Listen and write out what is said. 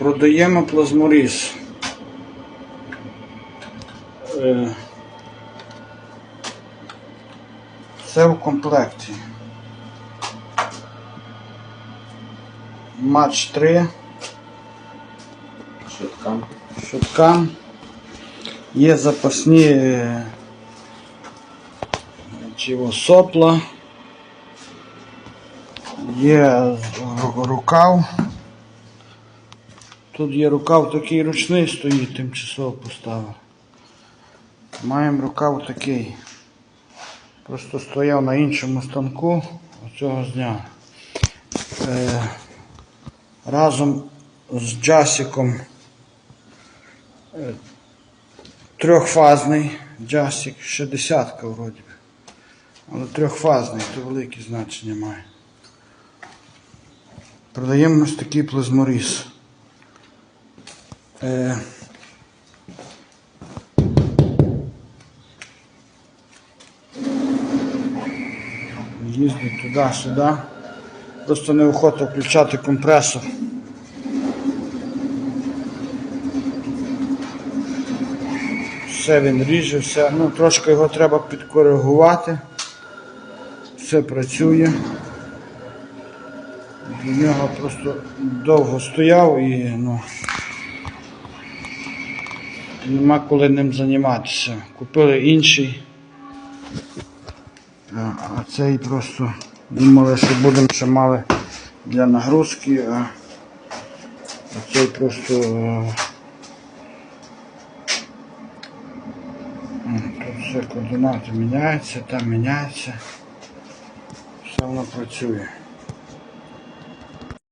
Продаємо плазморіз. Е, Це в комплекті. Матч 3. Швидка. Шуткам. Є запасні е, чого, сопла. Є рукав. Тут є рукав такий ручний стоїть, тимчасово поставив. Маємо рукав такий. Просто стояв на іншому станку, оцього зняв. Е, разом з джасиком е, трьохфазний джасик, ще десятка вроді. Але трьохфазний, то велике значення має. Продаємо ось такий плазморіз. Е, їздить туди-сюди. Просто неохота включати компресор. Все він ріже, все. Ну, трошки його треба підкоригувати. Все працює. До нього просто довго стояв і ну, нема коли ним займатися. Купили інший. А цей просто думали, що будемо ще мали для нагрузки, а, а цей просто. е, Тут все координати міняються, там міняється. Все воно працює.